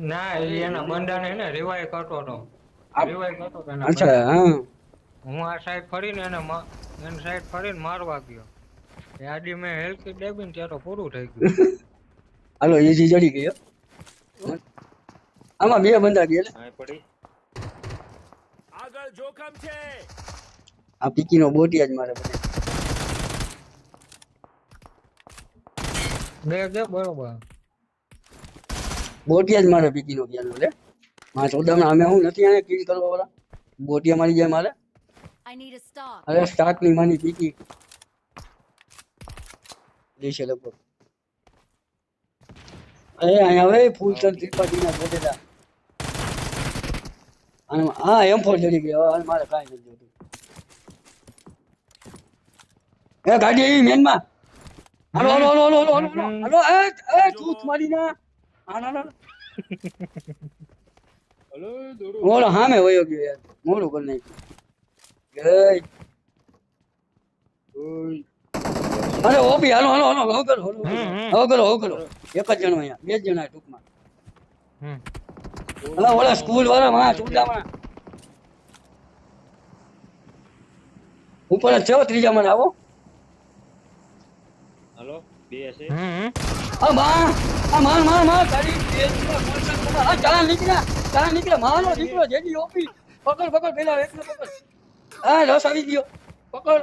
ના એ એના બંડાને હે ને રિવાઈ કરતો હતો. રિવાઈ કરતો હતો અચ્છા હા. હું આ સાઈડ ફરીને એને એની સાઈડ ફરીને મારવા ગયો. એ આડી મેં હેલ્થ દાબીને ત્યાં તો પૂરું થઈ ગયું. હાલો એજી જડી ગયો આમાં બે બંદા ગયા લે. પડી. આગળ જોખમ છે. આ પીકી નો બોટિયા જ મારે બધા. બે બરોબર. બોટિયા જ મારે પીકી નો ગયા લે માં ચોદામણા અમે હું નથી આને કિલ કરવા વાળા? બોટિયા મારી જાય મારે. અરે સ્ટાર્ટની માની પીકી. દેશે લોકો અરે અહીંયા હવે ફૂલચંદ ત્રિપાઠી ના બોટેલા અને હા એમ ફોર ચડી ગયો. હવે મારે કાંઈ નથી જોતું. એ ગાડી મેનમાં. હાલો હાલો હાલો હાલો હાલો હાલો હાલો. એ એ ચૂત મારી ના હાલો હાલો ઓલો હામે વયો ગયો યાર. મોડું કરી નાખ્યું ગઈ. અરે ઓબી હાલો હાલો હાલો હો કરો હાલો. હવે કરો હો કરો. એક જ જણો અહીંયા બે જ જણા ટૂંકમાં. હમ. અલા ઓલા સ્કૂલ વાળા માં ચૂડામાં ઉપર જ છે ત્રીજા મને આવો. હાલો બે છે માં માર માર માર તારી કોલસા કોલસા. આ નીકળ્યા ચાલ નીકળ્યા માનો દીકરો જેડી ઓપી. પકડ પકડ, પેલા એકને આ રસ આવી ગયો. પકડ.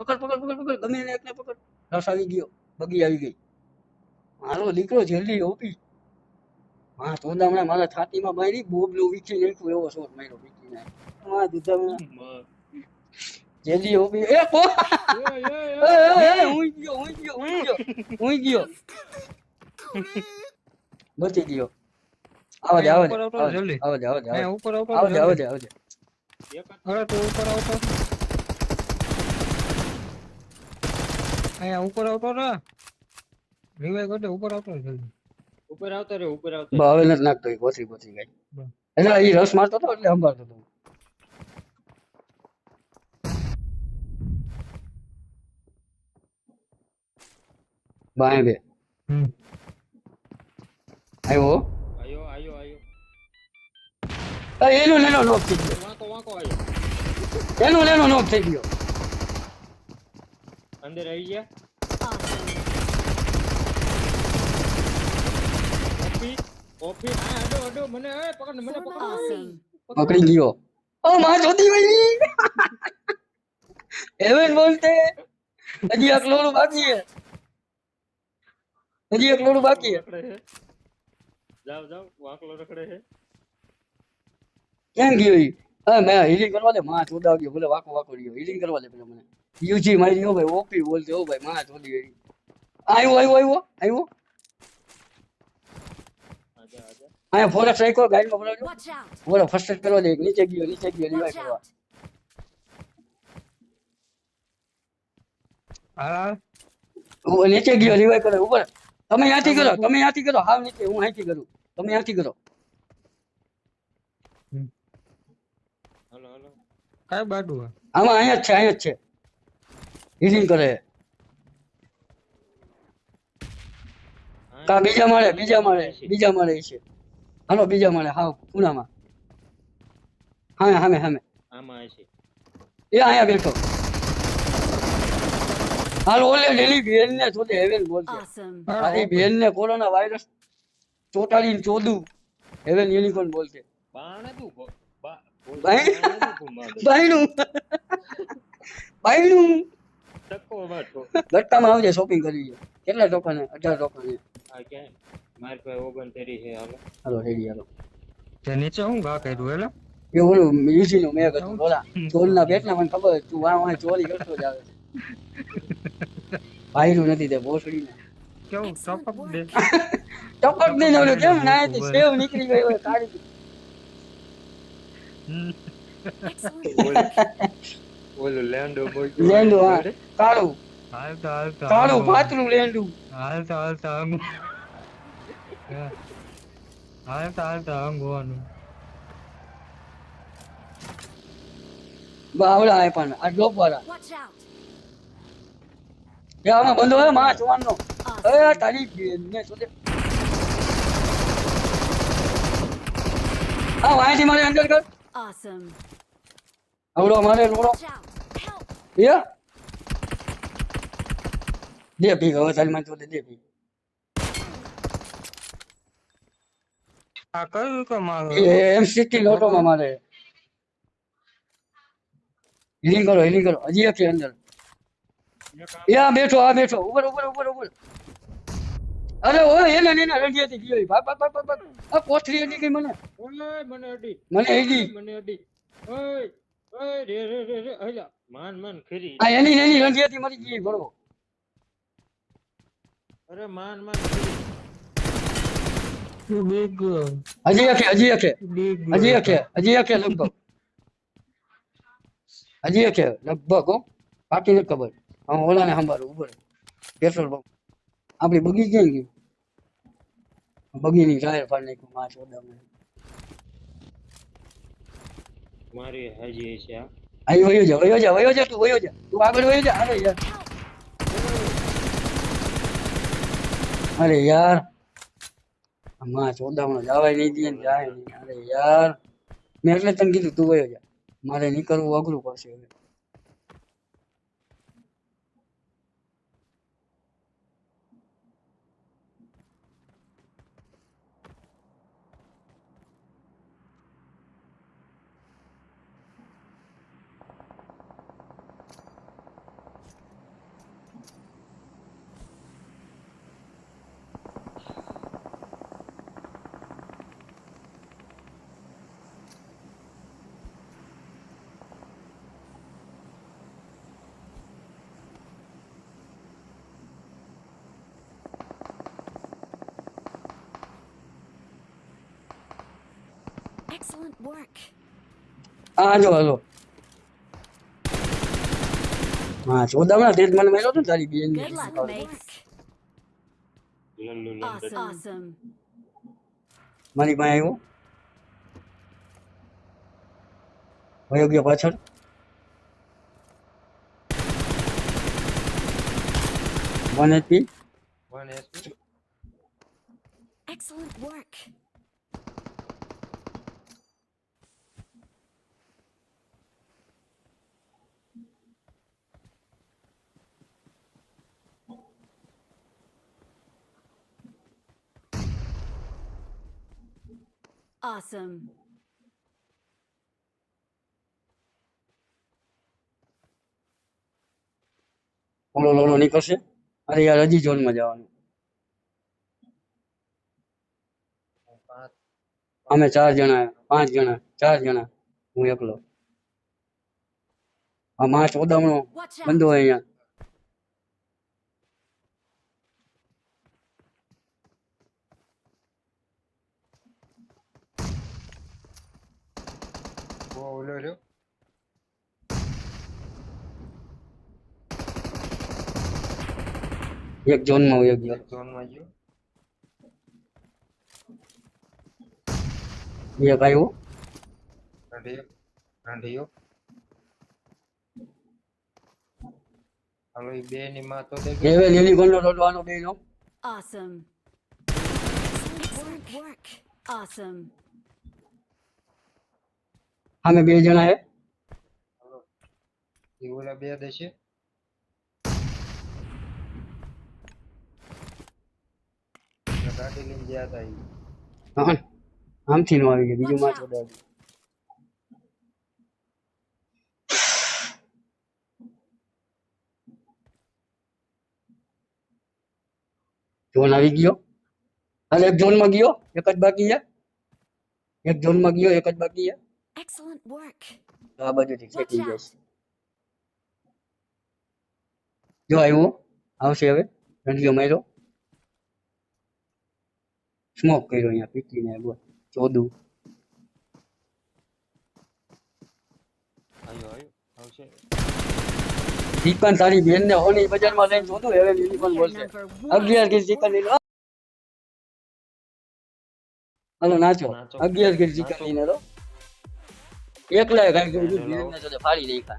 પકડ પકડ પકડ પકડ. ગમે એને એકને પકડ. રસ આવી ગયો. બગી આવી ગઈ. મારો દીકરો જલ્દી ઓપી. હા તો હમણાં મારા છાતીમાં મારી, બોબલું વીખી નાખ્યું એવો શોટ માર્યો વીખી નાખ્યો. હા દુધામણા જલ્દી ઓપી એ એ હુઈ ગયો હુઈ ગયો હુઈ ગયો હુઈ ગયો બચી ગયો આવા દે આવા દે ઉપર આવા દે. આવા દે ઉપર આવતો આવા દે આવા દે. આવા દે અરે તું ઉપર આવતો અહીંયા ઉપર આવતો રે રિવાઈ કરજે ઉપર આવતો જલ્દી ઉપર આવતો રે ઉપર આવતો હવે નથી નાખતો એ પોસી પોસી ગઈ એટલે એ રસ મારતો હતો એટલે સંભાળતો હતો બાય બે આવ્યો આયો આયો આયો. અ, એનો લેનો નોક થઈ ગયો. વાંકો વાંકો આયો. એનો લેનો નોક થઈ ગયો. અંદર આવી ગયા. ઓફી ઓફી હા અડો અડો મને એ પકડ મને પકડ. પકડી ગયો. ઓ માં જોતી વઈ એવન બોલતે. હજી આ લોડું બાકી છે. હજી એક લોડું બાકી જાવ જાવ વાંકલો રખડે છે કેમ ગયો હા મેં હીલિંગ કરવા દે માં ચોદા ગયો ભલે વાકો વાકો રહ્યો. હીલિંગ કરવા દે પેલા મને. યુજી મારી ગયો ભાઈ ઓપી બોલતે ઓ ભાઈ માં ચોદી ગઈ. આવ્યો આવ્યો આવ્યો આવ્યો આજા આજા. અહીંયા ફોરેક્સ રાખ્યો ગાડીમાં બોલાવજો બોલો ફર્સ્ટ એડ કરવા દે નીચે ગયો નીચે ગયો રિવાઈવ કરવા. હા. નીચે ગયો રિવાઈવ કરે ઉપર. તમે અહીંથી કરો તમે અહીંથી કરો. હાવ નીચે હું અહીંથી કરું. તમે અહીંથી કરો. હાલો હાલો. કાય બાડુ આમાં અહીંયા જ છે અહીંયા જ છે. હીલિંગ કરે. કા બીજા માળે બીજા માળે બીજા માળે છે. હાલો બીજા માળે હાવ ખૂણામાં. હા હામે હામે. આમાં છે. એ અહીંયા બેઠો. હાલ બેન ને શોધે હેવેન બોલશે. બેન ને કોરોના વાયરસ ચોટાડીને ચોદું. હેવેન યુનિકોર્ન બોલશે. બાયણું. બાયણું. ગટ્ટામાં આવજે શોપિંગ કરી કેટલા ટોકન? અઢાર ટોકન. મારી પાસે ઓગણતેરી છે હાલો. હાલો રેડી હાલો. તે નીચે હું ઘા કર્યું એટલે એ ઓલું યુસી નું મેં કર્યું બોલા. ચોલ ના પેટના મને ખબર તું વાં વાં ચોરી કરતો જ આવે. ભાઈનું નથી તે ભોસડી ને કેવું ટપક દે ટપક દઈને ઓલું કેમ ના તે સેવ નીકળી ગયો હોય કાઢી. ઓલું લેન્ડો લેંડું હા. કાળું. હાલતા હાલતા કાળું પાતળું લેન્ડું હાલતા હાલતા આંગો. હાલતા હાલતા હાલતા આંગોવાનું બાવડા આય પણ આ ડોપ વાળા. એ આમાં બંધો હે માં ચુવાનો Awesome. એ તારી બેન ને શોધે હા વાંચી મારે અંદર કર. Awesome. આવડો મારે. Help. યા દે ભી હવે સલમાન તો દે ભી. આ કયું કે મારું એમ સિક્સટી લોટોમાં મારે. હિલિંગ કરો હિલિંગ કરો. હજી એક અંદર. યા બેઠો આ બેઠો. ઉપર ઉપર ઉપર ઉપર અરે ઓય એને એને રંગી હતી ગયો ભાગ ભાગ ભાગ ભાગ આ કોથરી હતી કે મને? ઓલે મને અડી મને હેડી મને અડી ઓય ઓય રે રે રે રે. હલા માન માન ખરી. આ એની એની રંગી હતી મરી ગઈ બરોબર. અરે માન માન ખરી. હજી એક હજી છે. હજી છે, હજી લગભગ. હજી છે લગભગ હો. બાકી નથી ખબર. હું ઓલાને સંભાળું ઊભો પેટ્રોલ પંપ. આપણી બગી ક્યાં ગયું બગીની ટાયર ફાડી નાખ્યું માં ચોદામાં મારી હાજી છે આ. અહીં વયો જા વયો જા વયો જા તું વયો જા. તું આગળ વયો જા અરે યાર. અરે યારમાં ચોદામણો જવાય નહીં દે જાય નહીં. અરે યાર. મેં એટલે તને કીધું તું વયો જા. મારે નીકળવું અઘરું પડશે હવે. Excellent work. હા જો હાલો હા ચોદામણા તે જ મને મળ્યો ને તારી બેન. મારી પાસે આવ્યો વયો ગયો પાછળ one HP one SP Excellent work. Awesome. ઓલો લોલો નીકળશે અરે યાર હજી ઝોનમાં જવાનું. અમે ચાર જણા પાંચ જણા ચાર જણા. હું એકલો. આ માં ચોદામણો બંધો અહીંયા. ઓ ઓલો રહ્યો એક ઝોનમાં વયો ગયો એક આવ્યો રાંધીયો રાંધીયો હાલો ઈ બે ની માં તો દેખ એવે લીલી ગંડો રોડવાનો બેનો Awesome. Excellent work. Awesome. સામે બે જણા હે ઈ ઓલા બે દેશે એટલે ગાડી લઈને ગયા તા ઈ હા આમથી નો આવી ગયો બીજું માં ચોદાવી ઝોન આવી ગયો હાલ એક ઝોનમાં ગયો એક જ બાકી છે એક ઝોનમાં ગયો એક જ બાકી છે Excellent work. આ બાજુ થી ખેંચી જશે જો આવ્યો આવશે હવે. રંડિયો માર્યો. સ્મોક કર્યો અહીંયા પીકીને બોલ. ચોદું. આયો આયો આવશે. ચિકન તારી બેન ને હોની બજારમાં લઈને જોતું હવે પણ બોલશે. અગિયાર કિલ ચિકન લઈને હાલો નાચો. અગિયાર કિલ ચિકન લઈને એકલા કાંઈક ફાડી નાખ્યા.